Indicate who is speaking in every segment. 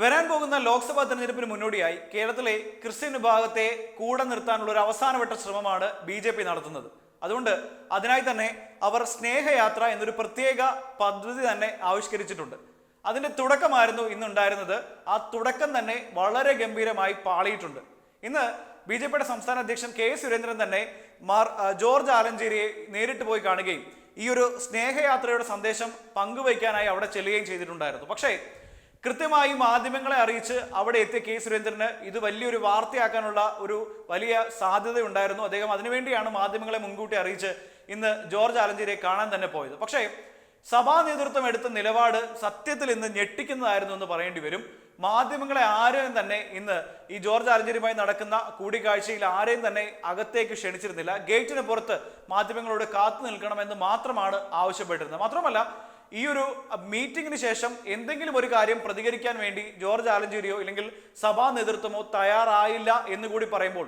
Speaker 1: വരാൻ പോകുന്ന ലോക്സഭാ തെരഞ്ഞെടുപ്പിന് മുന്നോടിയായി കേരളത്തിലെ ക്രിസ്ത്യൻ വിഭാഗത്തെ കൂടെ നിർത്താനുള്ള ഒരു അവസാനവട്ട ശ്രമമാണ് ബി ജെ പി നടത്തുന്നത്. അതുകൊണ്ട് അതിനായി തന്നെ അവർ സ്നേഹയാത്ര എന്നൊരു പ്രത്യേക പദ്ധതി തന്നെ ആവിഷ്കരിച്ചിട്ടുണ്ട്. അതിന്റെ തുടക്കമായിരുന്നു ഇന്നുണ്ടായിരുന്നത്. ആ തുടക്കം തന്നെ വളരെ ഗംഭീരമായി പാളിയിട്ടുണ്ട്. ഇന്ന് ബി ജെ പിയുടെ സംസ്ഥാന അധ്യക്ഷൻ കെ സുരേന്ദ്രൻ തന്നെ മാർ ജോർജ് ആലഞ്ചേരിയെ നേരിട്ട് പോയി കാണുകയും ഈ ഒരു സ്നേഹയാത്രയുടെ സന്ദേശം പങ്കുവയ്ക്കാനായി അവിടെ ചെല്ലുകയും ചെയ്തിട്ടുണ്ടായിരുന്നു. പക്ഷേ കൃത്യമായി മാധ്യമങ്ങളെ അറിയിച്ച് അവിടെ എത്തിയ കെ സുരേന്ദ്രന് ഇത് വലിയൊരു വാർത്തയാക്കാനുള്ള ഒരു വലിയ സാധ്യത ഉണ്ടായിരുന്നു അദ്ദേഹം അതിനുവേണ്ടിയാണ് മാധ്യമങ്ങളെ മുൻകൂട്ടി അറിയിച്ച് ഇന്ന് ജോർജ് ആലഞ്ചേരിയെ കാണാൻ തന്നെ പോയത്. പക്ഷേ സഭാ നേതൃത്വം എടുത്ത നിലപാട് സത്യത്തിൽ ഇന്ന് ഞെട്ടിക്കുന്നതായിരുന്നു എന്ന് പറയേണ്ടി വരും. മാധ്യമങ്ങളെ ആരെയും തന്നെ ഇന്ന് ഈ ജോർജ് ആലഞ്ചേരിയുമായി നടക്കുന്ന കൂടിക്കാഴ്ചയിൽ ആരെയും തന്നെ അകത്തേക്ക് ക്ഷണിച്ചിരുന്നില്ല. ഗേറ്റിന് പുറത്ത് മാധ്യമങ്ങളോട് കാത്തു നിൽക്കണമെന്ന് മാത്രമാണ് ആവശ്യപ്പെട്ടിരുന്നത്. മാത്രമല്ല ഈ ഒരു മീറ്റിംഗിന് ശേഷം എന്തെങ്കിലും ഒരു കാര്യം പ്രതികരിക്കാൻ വേണ്ടി ജോർജ് ആലഞ്ചേരിയോ ഇല്ലെങ്കിൽ സഭാ നേതൃത്വമോ തയ്യാറായില്ല എന്ന് കൂടി പറയുമ്പോൾ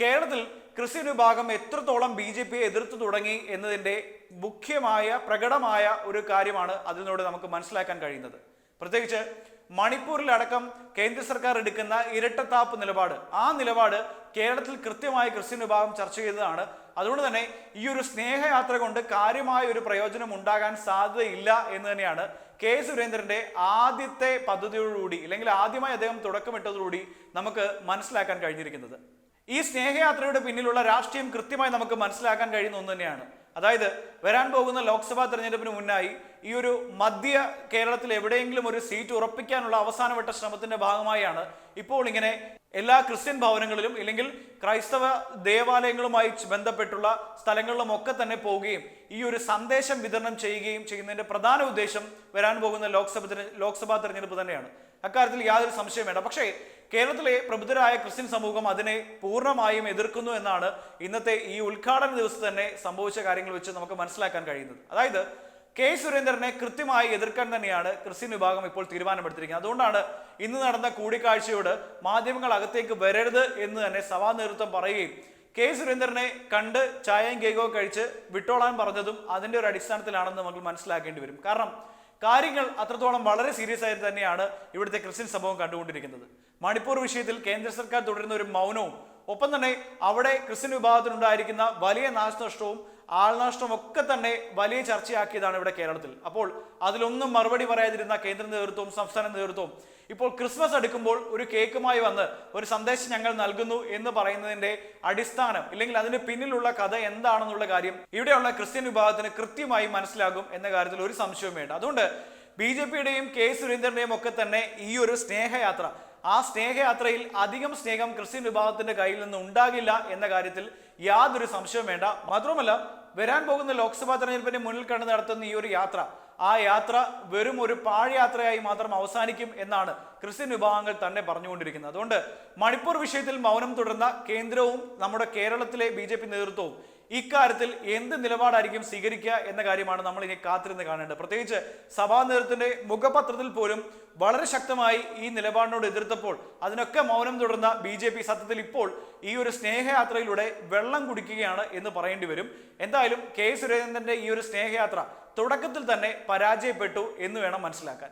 Speaker 1: കേരളത്തിൽ ക്രിസ്ത്യൻ വിഭാഗം എത്രത്തോളം ബി ജെ പിയെ എതിർത്ത് തുടങ്ങി എന്നതിന്റെ മുഖ്യമായ പ്രകടമായ ഒരു കാര്യമാണ് അതിനോട് നമുക്ക് മനസ്സിലാക്കാൻ കഴിയുന്നത്. പ്രത്യേകിച്ച് മണിപ്പൂരിലടക്കം കേന്ദ്ര സർക്കാർ എടുക്കുന്ന ഇരട്ടത്താപ്പ് നിലപാട്. ആ നിലപാട് കേരളത്തിൽ കൃത്യമായി ക്രിസ്ത്യൻ വിഭാഗം ചർച്ച ചെയ്തതാണ്. അതുകൊണ്ട് തന്നെ ഈ ഒരു സ്നേഹയാത്ര കൊണ്ട് കാര്യമായ ഒരു പ്രയോജനം ഉണ്ടാകാൻ സാധ്യതയില്ല എന്ന് തന്നെയാണ് കെ സുരേന്ദ്രന്റെ ആദ്യത്തെ പദ്ധതിയോടുകൂടി അല്ലെങ്കിൽ ആദ്യമായി അദ്ദേഹം തുടക്കമിട്ടതോടുകൂടി നമുക്ക് മനസ്സിലാക്കാൻ കഴിഞ്ഞിരിക്കുന്നത്. ഈ സ്നേഹയാത്രയുടെ പിന്നിലുള്ള രാഷ്ട്രീയം കൃത്യമായി നമുക്ക് മനസ്സിലാക്കാൻ കഴിയുന്ന ഒന്ന് തന്നെയാണ്. അതായത് വരാൻ പോകുന്ന ലോക്സഭാ തെരഞ്ഞെടുപ്പിന് മുന്നായി ഈ ഒരു മധ്യ കേരളത്തിൽ എവിടെയെങ്കിലും ഒരു സീറ്റ് ഉറപ്പിക്കാനുള്ള അവസാനവട്ട ശ്രമത്തിന്റെ ഭാഗമായാണ് ഇപ്പോൾ ഇങ്ങനെ എല്ലാ ക്രിസ്ത്യൻ ഭവനങ്ങളിലും ഇല്ലെങ്കിൽ ക്രൈസ്തവ ദേവാലയങ്ങളുമായി ബന്ധപ്പെട്ടുള്ള സ്ഥലങ്ങളിലും ഒക്കെ തന്നെ പോവുകയും ഈ ഒരു സന്ദേശം വിതരണം ചെയ്യുകയും ചെയ്യുന്നതിന്റെ പ്രധാന ഉദ്ദേശം വരാൻ പോകുന്ന ലോക്സഭ ലോക്സഭാ തെരഞ്ഞെടുപ്പ് തന്നെയാണ്. അക്കാര്യത്തിൽ യാതൊരു സംശയം വേണ്ട പക്ഷേ കേരളത്തിലെ പ്രബുദ്ധരായ ക്രിസ്ത്യൻ സമൂഹം അതിനെ പൂർണമായും എതിർക്കുന്നു എന്നാണ് ഇന്നത്തെ ഈ ഉദ്ഘാടന ദിവസം തന്നെ സംഭവിച്ച കാര്യങ്ങൾ വെച്ച് നമുക്ക് മനസ്സിലാക്കാൻ കഴിയുന്നത്. അതായത് കെ. സുരേന്ദ്രനെ കൃത്യമായി എതിർക്കാൻ തന്നെയാണ് ക്രിസ്ത്യൻ വിഭാഗം ഇപ്പോൾ തീരുമാനമെടുത്തിരിക്കുന്നത്. അതുകൊണ്ടാണ് ഇന്ന് നടന്ന കൂടിക്കാഴ്ചയോട് മാധ്യമങ്ങൾ അകത്തേക്ക് വരരുത് എന്ന് തന്നെ സഭാ നേതൃത്വം പറയുകയും കെ. സുരേന്ദ്രനെ കണ്ട് ചായയും കേക്കോ കഴിച്ച് വിട്ടോളാൻ പറഞ്ഞതും അതിന്റെ ഒരു അടിസ്ഥാനത്തിലാണെന്ന് നമുക്ക് മനസ്സിലാക്കേണ്ടി വരും. കാരണം കാര്യങ്ങൾ അത്രത്തോളം വളരെ സീരിയസ് ആയിട്ട് തന്നെയാണ് ഇവിടുത്തെ ക്രിസ്ത്യൻ സംഭവം കണ്ടുകൊണ്ടിരിക്കുന്നത്. മണിപ്പൂർ വിഷയത്തിൽ കേന്ദ്ര സർക്കാർ തുടരുന്ന ഒരു മൗനവും ഒപ്പം തന്നെ അവിടെ ക്രിസ്ത്യൻ വിഭാഗത്തിനുണ്ടായിരിക്കുന്ന വലിയ നാശനഷ്ടവും ആൾനാഷ്ടവും ഒക്കെ തന്നെ വലിയ ചർച്ചയാക്കിയതാണ് ഇവിടെ കേരളത്തിൽ. അപ്പോൾ അതിലൊന്നും മറുപടി പറയാതിരുന്ന കേന്ദ്ര നേതൃത്വവും സംസ്ഥാന നേതൃത്വവും ഇപ്പോൾ ക്രിസ്മസ് അടുക്കുമ്പോൾ ഒരു കേക്കുമായി വന്ന് ഒരു സന്ദേശം ഞങ്ങൾ നൽകുന്നു എന്ന് പറയുന്നതിന്റെ അടിസ്ഥാനം ഇല്ലെങ്കിൽ അതിന് പിന്നിലുള്ള കഥ എന്താണെന്നുള്ള കാര്യം ഇവിടെയുള്ള ക്രിസ്ത്യൻ വിഭാഗത്തിന് കൃത്യമായി മനസ്സിലാകും എന്ന കാര്യത്തിൽ ഒരു സംശയവും വേണ്ട. അതുകൊണ്ട് ബി ജെ പിയുടെയും കെ സുരേന്ദ്രന്റെയും ഒക്കെ തന്നെ ഈ ഒരു സ്നേഹയാത്ര ആ സ്നേഹയാത്രയിൽ അധികം സ്നേഹം ക്രിസ്ത്യൻ വിഭാഗത്തിന്റെ കയ്യിൽ നിന്ന് ഉണ്ടാകില്ല എന്ന കാര്യത്തിൽ യാതൊരു സംശയവും വേണ്ട. മാത്രമല്ല വരാൻ പോകുന്ന ലോക്സഭാ തെരഞ്ഞെടുപ്പിന്റെ മുന്നിൽ കണ്ട് നടത്തുന്ന ഈ ഒരു യാത്ര ആ യാത്ര വെറും ഒരു പാഴയാത്രയായി മാത്രം അവസാനിക്കും എന്നാണ് ക്രിസ്ത്യൻ വിഭാഗങ്ങൾ തന്നെ പറഞ്ഞുകൊണ്ടിരിക്കുന്നത്. അതുകൊണ്ട് മണിപ്പൂർ വിഷയത്തിൽ മൗനം തുടർന്ന കേന്ദ്രവും നമ്മുടെ കേരളത്തിലെ ബി നേതൃത്വവും ഇക്കാര്യത്തിൽ എന്ത് നിലപാടായിരിക്കും സ്വീകരിക്കുക എന്ന കാര്യമാണ് നമ്മൾ ഇനി കാത്തിരുന്ന് കാണേണ്ടത്. പ്രത്യേകിച്ച് സഭാ നേതൃത്വത്തിന്റെ മുഖപത്രത്തിൽ പോലും വളരെ ശക്തമായി ഈ നിലപാടിനോട് എതിർത്തപ്പോൾ അതിനൊക്കെ മൗനം തുടർന്ന ബി ജെ പി സത്യത്തിൽ ഇപ്പോൾ ഈ ഒരു സ്നേഹയാത്രയിലൂടെ വെള്ളം കുടിക്കുകയാണ് എന്ന് പറയേണ്ടി വരും. എന്തായാലും കെ സുരേന്ദ്രന്റെ ഈ ഒരു സ്നേഹയാത്ര തുടക്കത്തിൽ തന്നെ പരാജയപ്പെട്ടു എന്ന് വേണം മനസ്സിലാക്കാൻ.